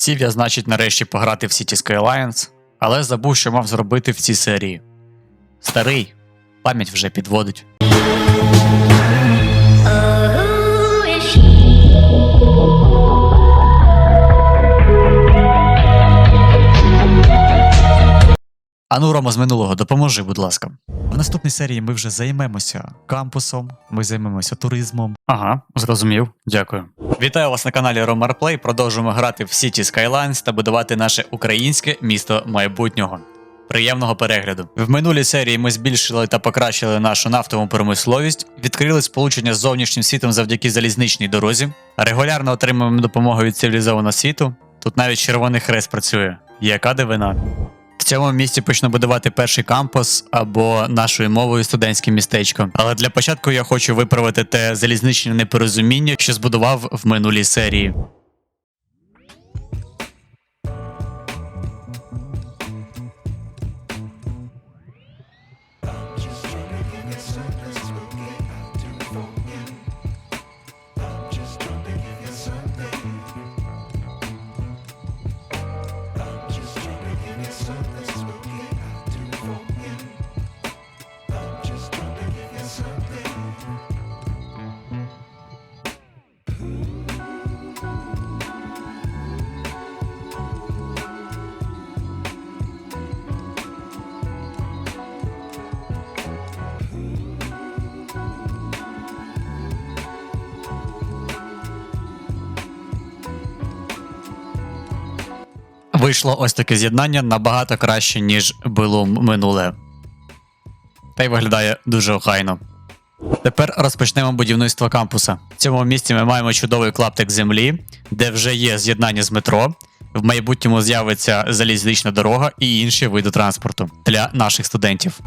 Сів я, значить, нарешті пограти в City Skylines, але забув, що мав зробити в цій серії. Старий, пам'ять вже підводить. Ану, Рома з минулого, допоможи, будь ласка. В наступній серії ми вже займемося кампусом, ми займемося туризмом. Ага, зрозумів, дякую. Вітаю вас на каналі Romarplay. Продовжуємо грати в City Skylines та будувати наше українське місто майбутнього. Приємного перегляду. В минулій серії ми збільшили та покращили нашу нафтову промисловість, відкрили сполучення з зовнішнім світом завдяки залізничній дорозі, регулярно отримуємо допомогу від цивілізованого світу. Тут навіть червоний хрест працює. Яка дивина. Цьому місці почну будувати перший кампус або нашою мовою студентське містечко. Але для початку я хочу виправити те залізничне непорозуміння, що збудував в минулій серії. Вийшло ось таке з'єднання набагато краще, ніж було минуле. Та й виглядає дуже охайно. Тепер розпочнемо будівництво кампуса. В цьому місці ми маємо чудовий клаптик землі, де вже є з'єднання з метро. В майбутньому з'явиться залізнична дорога і інші види транспорту для наших студентів.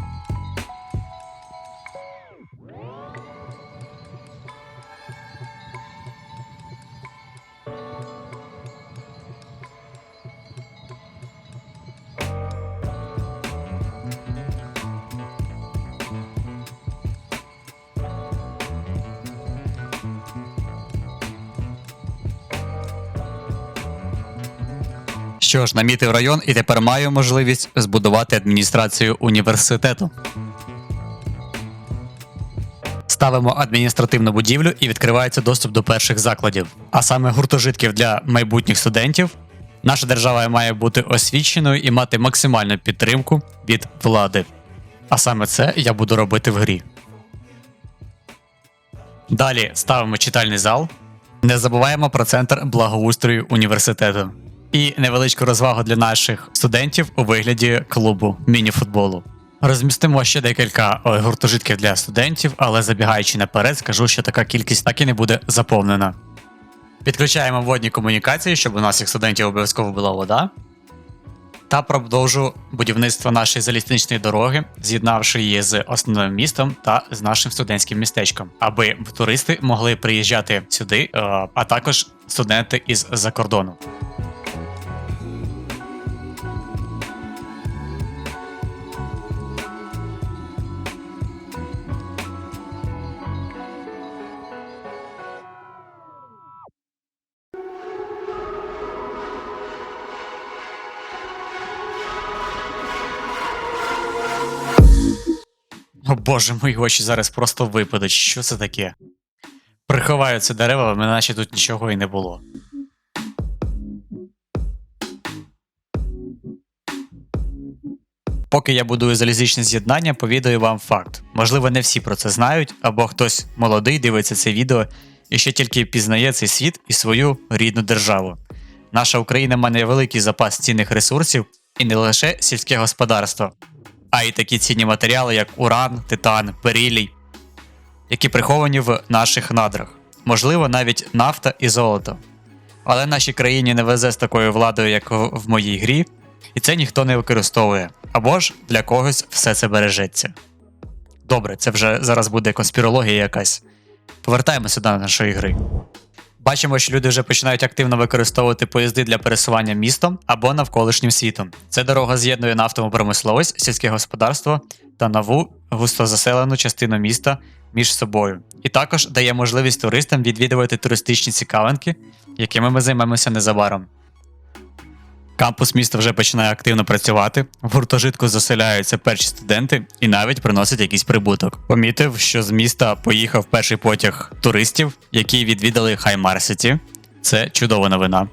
Що ж, намітив район і тепер маю можливість збудувати адміністрацію університету. Ставимо адміністративну будівлю і відкривається доступ до перших закладів, а саме гуртожитків для майбутніх студентів. Наша держава має бути освіченою і мати максимальну підтримку від влади. А саме це я буду робити в грі. Далі ставимо читальний зал. Не забуваємо про центр благоустрою університету. І невеличку розвагу для наших студентів у вигляді клубу міні-футболу. Розмістимо ще декілька е, гуртожитків для студентів, але забігаючи наперед, скажу, що така кількість так і не буде заповнена. Підключаємо водні комунікації, щоб у наших студентів обов'язково була вода. Та продовжу будівництво нашої залізничної дороги, з'єднавши її з основним містом та з нашим студентським містечком, аби туристи могли приїжджати сюди, е, а також студенти із-за кордону. Боже, мої очі зараз просто випадуть. Що це таке? Приховаються дерева, наче тут нічого і не було. Поки я будую залізничне з'єднання, повідаю вам факт. Можливо, не всі про це знають, або хтось молодий дивиться це відео і ще тільки пізнає цей світ і свою рідну державу. Наша Україна має великий запас цінних ресурсів і не лише сільське господарство, а й такі цінні матеріали, як уран, титан, берілій, які приховані в наших надрах, можливо, навіть нафта і золото. Але нашій країні не везе з такою владою, як в моїй грі, і це ніхто не використовує, або ж для когось все це бережеться. Добре, це вже зараз буде конспірологія якась. Повертаємося до нашої гри. Бачимо, що люди вже починають активно використовувати поїзди для пересування містом або навколишнім світом. Ця дорога з'єднує нафтову промисловість, сільське господарство та нову густозаселену частину міста між собою. І також дає можливість туристам відвідувати туристичні цікавинки, якими ми займемося незабаром. Кампус міста вже починає активно працювати. В гуртожитку заселяються перші студенти і навіть приносять якийсь прибуток. Помітив, що з міста поїхав перший потяг туристів, які відвідали Хаймарсіті. Це чудова новина.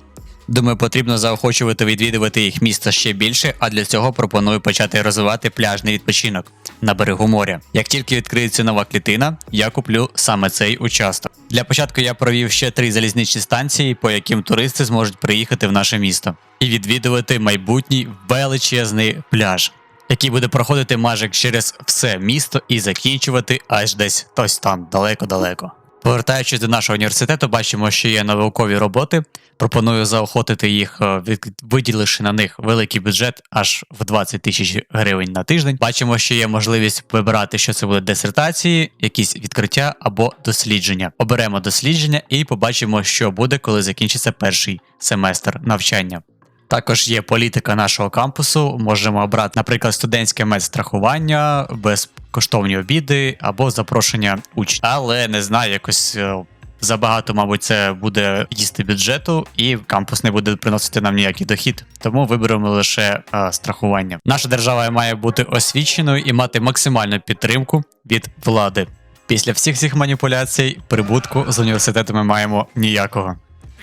Думаю, потрібно заохочувати відвідувати їх місто ще більше, а для цього пропоную почати розвивати пляжний відпочинок на берегу моря. Як тільки відкриється нова клітина, я куплю саме цей участок. Для початку я провів ще три залізничні станції, по яким туристи зможуть приїхати в наше місто і відвідувати майбутній величезний пляж, який буде проходити майже через все місто і закінчувати аж десь ось там далеко-далеко. Повертаючись до нашого університету, бачимо, що є наукові роботи. Пропоную заохотити їх, е, виділивши на них великий бюджет аж в 20 тисяч гривень на тиждень. Бачимо, що є можливість вибирати, що це буде дисертації, якісь відкриття або дослідження. Оберемо дослідження і побачимо, що буде, коли закінчиться перший семестр навчання. Також є політика нашого кампусу. Можемо обрати, наприклад, студентське медстрахування, безкоштовні обіди або запрошення учнів. Але не знаю, якось е, забагато, мабуть, це буде їсти бюджету, і кампус не буде приносити нам ніякий дохід. Тому виберемо лише е, страхування. Наша держава має бути освіченою і мати максимальну підтримку від влади. Після всіх цих маніпуляцій прибутку з університету ми маємо ніякого.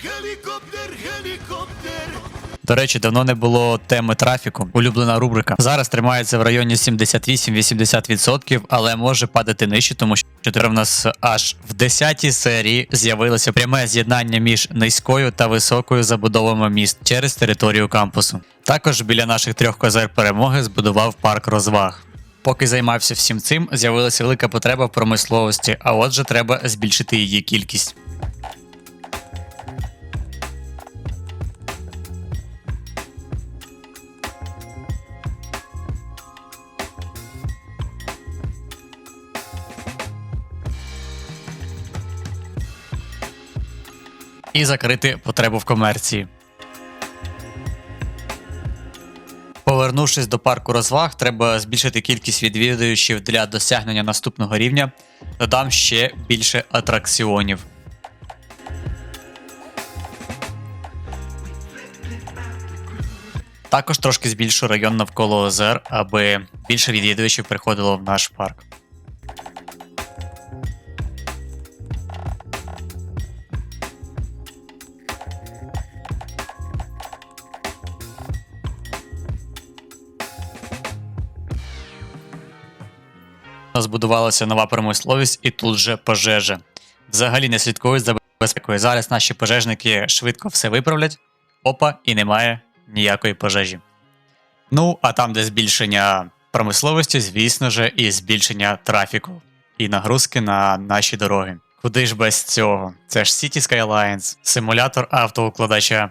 Helikopter, helikopter. До речі, давно не було теми трафіку. Улюблена рубрика. Зараз тримається в районі 78-80%, але може падати нижче, тому що тепер в нас аж в 10-й серії з'явилося пряме з'єднання між низькою та високою забудовами міст через територію кампусу. Також біля наших трьох козир перемоги збудував парк розваг. Поки займався всім цим, з'явилася велика потреба в промисловості, а отже, треба збільшити її кількість. І закрити потребу в комерції. Повернувшись до парку розваг, треба збільшити кількість відвідувачів для досягнення наступного рівня. Додам ще більше атракціонів. Також трошки збільшу район навколо озер, аби більше відвідувачів приходило в наш парк. Збудувалася нова промисловість і тут же пожежа. Взагалі не слідкують за безпекою. Зараз наші пожежники швидко все виправлять. Опа, і немає ніякої пожежі. Ну, а там, де збільшення промисловості, звісно ж, і збільшення трафіку і нагрузки на наші дороги. Куди ж без цього? Це ж City Skylines, симулятор автоукладача.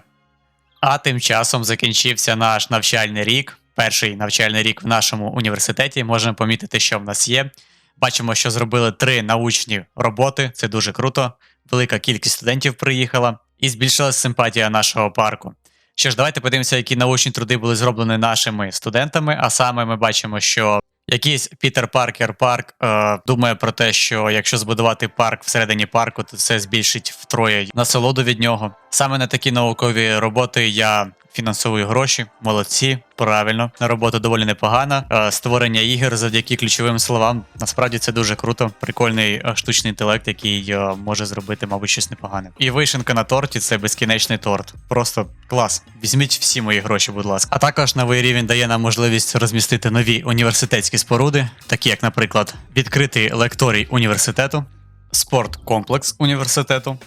А тим часом закінчився наш навчальний рік. Перший навчальний рік в нашому університеті. Можемо помітити, що в нас є. Бачимо, що зробили три научні роботи. Це дуже круто. Велика кількість студентів приїхала і збільшилась симпатія нашого парку. Що ж, давайте подивимося, які научні труди були зроблені нашими студентами. А саме ми бачимо, що якийсь Пітер Паркер парк е, думає про те, що якщо збудувати парк всередині парку, то це збільшить втроє насолоду від нього. Саме на такі наукові роботи я фінансую гроші. Молодці, правильно. Робота доволі непогана. Е, створення ігор завдяки ключовим словам. Насправді це дуже круто. Прикольний е, штучний інтелект, який е, може зробити, мабуть, щось непогане. І вишенка на торті це безкінечний торт. Просто клас. Візьміть всі мої гроші, будь ласка. А також новий рівень дає нам можливість розмістити нові університетські споруди, такі як, наприклад, відкритий лекторій університету, спорткомплекс університету.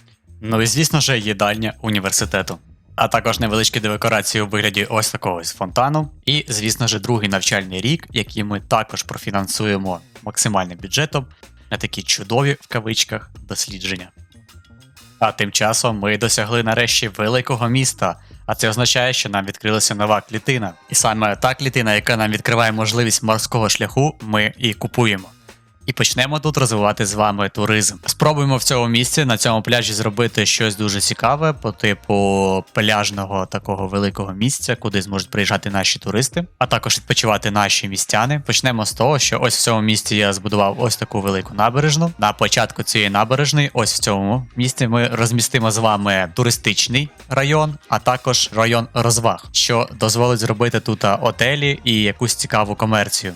Ну і звісно ж, їдальня університету. А також невеличкі декорації у вигляді ось такого ось фонтану. І, звісно ж, другий навчальний рік, який ми також профінансуємо максимальним бюджетом на такі чудові в кавичках дослідження. А тим часом ми досягли нарешті великого міста, а це означає, що нам відкрилася нова клітина. І саме та клітина, яка нам відкриває можливість морського шляху, ми і купуємо. І почнемо тут розвивати з вами туризм. Спробуємо в цьому місці на цьому пляжі зробити щось дуже цікаве по типу пляжного такого великого місця, куди зможуть приїжджати наші туристи, а також відпочивати наші містяни. Почнемо з того, що ось в цьому місці я збудував ось таку велику набережну. На початку цієї набережної, ось в цьому місці, ми розмістимо з вами туристичний район, а також район розваг, що дозволить зробити тут отелі і якусь цікаву комерцію.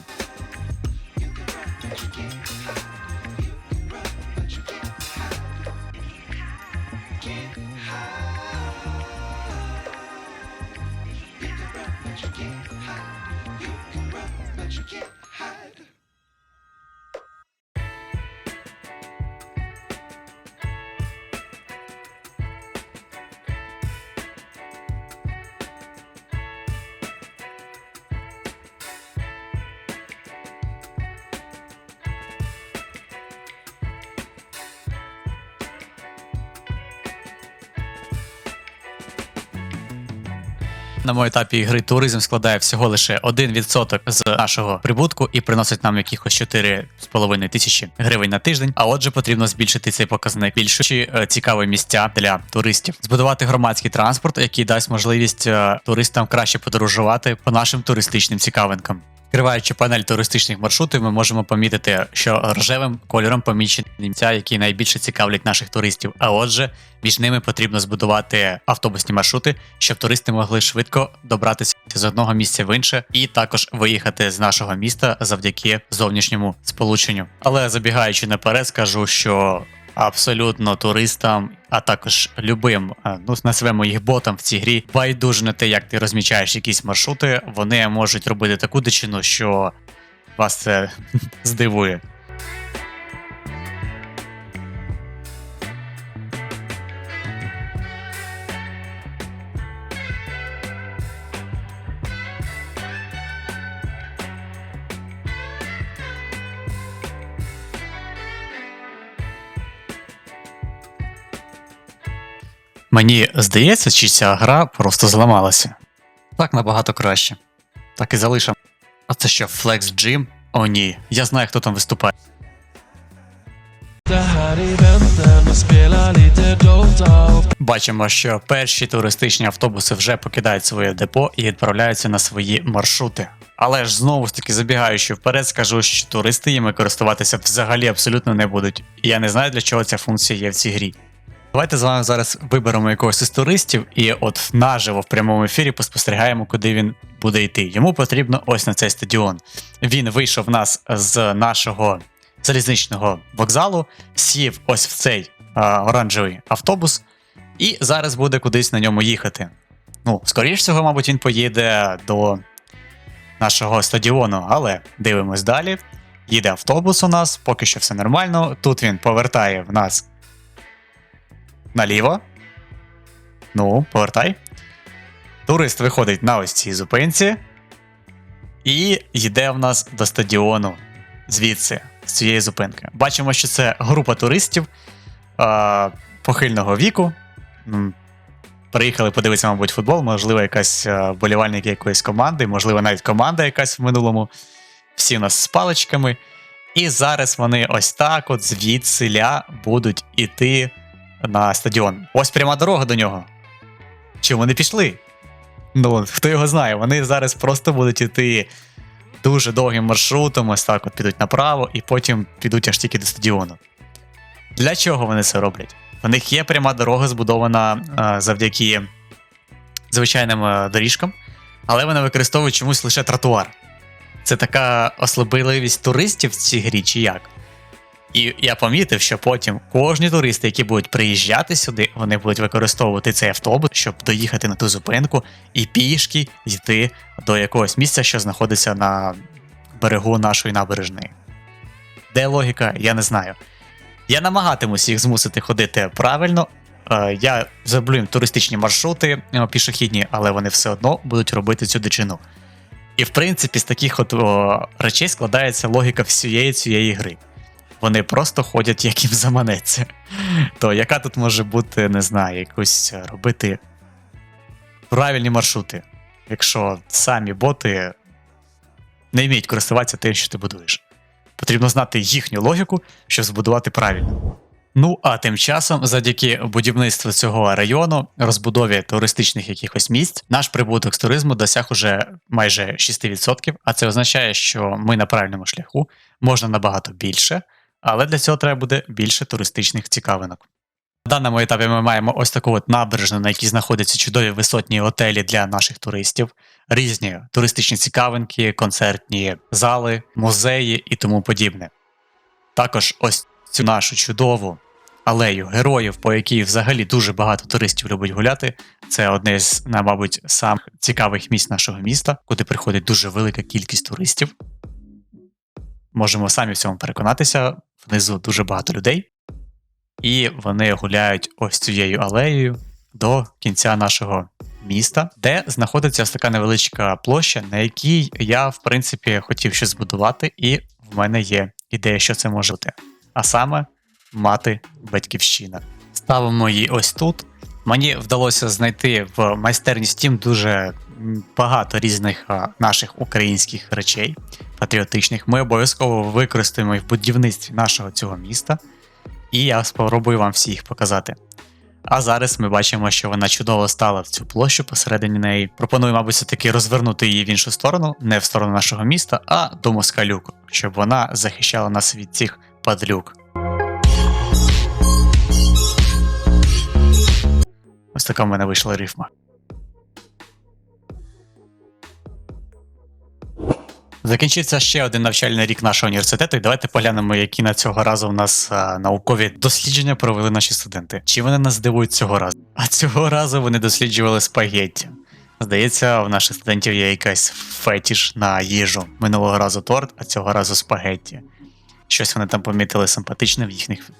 На моєму етапі ігри туризм складає всього лише 1% з нашого прибутку і приносить нам якихось 4,5 тисячі гривень на тиждень. А отже, потрібно збільшити цей показник, більшуючи е, цікаві місця для туристів, збудувати громадський транспорт, який дасть можливість е, туристам краще подорожувати по нашим туристичним цікавинкам. Відкриваючи панель туристичних маршрутів, ми можемо помітити, що рожевим кольором помічені місця, які найбільше цікавлять наших туристів. А отже, між ними потрібно збудувати автобусні маршрути, щоб туристи могли швидко добратися з одного місця в інше, і також виїхати з нашого міста завдяки зовнішньому сполученню. Але забігаючи наперед, скажу, що абсолютно туристам, а також любим, е, ну назвемо їх ботам в цій грі, байдуже на те, як ти розмічаєш якісь маршрути, вони можуть робити таку дичину, що вас це здивує. Мені здається, чи ця гра просто зламалася. Так набагато краще. Так і залишимо. А це що, Flex Gym? О ні, я знаю, хто там виступає. Бачимо, що перші туристичні автобуси вже покидають своє депо і відправляються на свої маршрути. Але ж знову ж таки забігаючи вперед, скажу, що туристи їми користуватися взагалі абсолютно не будуть. І я не знаю, для чого ця функція є в цій грі. Давайте з вами зараз виберемо якогось із туристів, і от наживо в прямому ефірі поспостерігаємо, куди він буде йти. Йому потрібно ось на цей стадіон. Він вийшов в нас з нашого залізничного вокзалу, сів ось в цей а, оранжевий автобус, і зараз буде кудись на ньому їхати. Ну, скоріш всього, мабуть, він поїде до нашого стадіону, але дивимось далі. Їде автобус у нас, поки що все нормально. Тут він повертає в нас наліво. Ну, повертай. Турист виходить на ось цій зупинці і йде в нас до стадіону звідси, з цієї зупинки. Бачимо, що це група туристів е, похильного віку. Приїхали подивитися, мабуть, футбол, можливо, якась вболівальник якоїсь команди, можливо, навіть команда якась в минулому. Всі у нас з паличками. І зараз вони ось так, от звідсиля будуть іти на стадіон. Ось пряма дорога до нього. Чи вони пішли? Ну, хто його знає, вони зараз просто будуть іти дуже довгим маршрутом, ось так от підуть направо, і потім підуть аж тільки до стадіону. Для чого вони це роблять? У них є пряма дорога, збудована е, завдяки звичайним е, доріжкам, але вони використовують чомусь лише тротуар. Це така ослабливість туристів в цій грі, чи як? І я помітив, що потім кожні туристи, які будуть приїжджати сюди, вони будуть використовувати цей автобус, щоб доїхати на ту зупинку і пішки йти до якогось місця, що знаходиться на берегу нашої набережної. Де логіка, я не знаю. Я намагатимусь їх змусити ходити правильно. Е, Я зроблю їм туристичні маршрути е, пішохідні, але вони все одно будуть робити цю дичину. І в принципі, з таких от о, речей складається логіка всієї цієї гри. Вони просто ходять, як їм заманеться. То яка тут може бути, не знаю, якусь е, робити правильні маршрути, якщо самі боти не вміють користуватися тим, що ти будуєш. Потрібно знати їхню логіку, щоб збудувати правильно. Ну а тим часом, завдяки будівництву цього району, розбудові туристичних якихось місць, наш прибуток з туризму досяг уже майже 6%, а це означає, що ми на правильному шляху, можна набагато більше, але для цього треба буде більше туристичних цікавинок. На даному етапі ми маємо ось таку от набережну, на якій знаходяться чудові висотні готелі для наших туристів, різні туристичні цікавинки, концертні зали, музеї і тому подібне. Також ось цю нашу чудову алею героїв, по якій взагалі дуже багато туристів любить гуляти. Це одне з, мабуть, самих цікавих місць нашого міста, куди приходить дуже велика кількість туристів. Можемо самі в цьому переконатися. Внизу дуже багато людей. І вони гуляють ось цією алеєю до кінця нашого міста, де знаходиться ось така невеличка площа, на якій я, в принципі, хотів щось збудувати, і в мене є ідея, що це може бути. А саме мати батьківщина. Ставимо її ось тут. Мені вдалося знайти в майстерні Steam дуже багато різних наших українських речей патріотичних. Ми обов'язково використаємо в будівництві нашого цього міста, і я спробую вам всі їх показати. А зараз ми бачимо, що вона чудово стала в цю площу посередині неї. Пропоную, мабуть, все-таки розвернути її в іншу сторону, не в сторону нашого міста, а до москалюк, щоб вона захищала нас від цих падлюк. Ось така в мене вийшла рифма. Закінчився ще один навчальний рік нашого університету, і давайте поглянемо, які на цього разу в нас а, наукові дослідження провели наші студенти. Чи вони нас здивують цього разу? А цього разу вони досліджували спагетті. Здається, в наших студентів є якась фетіш на їжу. Минулого разу торт, а цього разу спагетті. Щось вони там помітили симпатичне в їхніх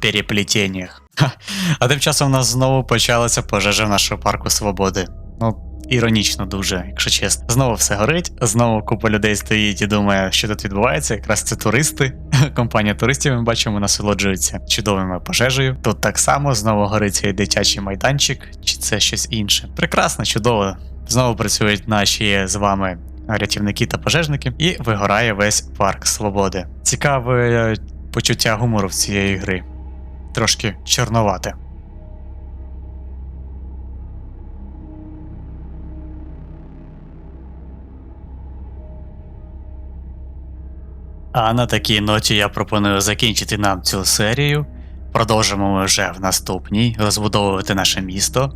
переплетіннях. А тим часом у нас знову почалася пожежа в нашому парку свободи. Ну, іронічно дуже, якщо чесно. Знову все горить, знову купа людей стоїть і думає, що тут відбувається. Якраз це туристи. Компанія туристів ми бачимо, насолоджується чудовими пожежею. Тут так само знову горить цей дитячий майданчик, чи це щось інше. Прекрасно, чудово. Знову працюють наші з вами рятівники та пожежники, і вигорає весь парк свободи. Цікаве е, почуття гумору в цієї гри. Трошки чорновате. А на такій ноті я пропоную закінчити нам цю серію. Продовжимо ми вже в наступній розбудовувати наше місто,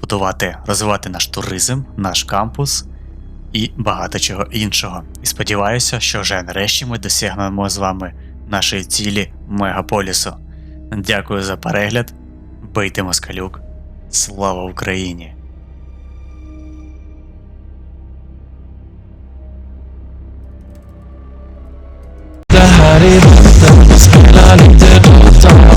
будувати, розвивати наш туризм, наш кампус і багато чого іншого. І сподіваюся, що вже нарешті ми досягнемо з вами нашої цілі мегаполісу. Дякую за перегляд. Бийте москалюк. Слава Україні! Dale.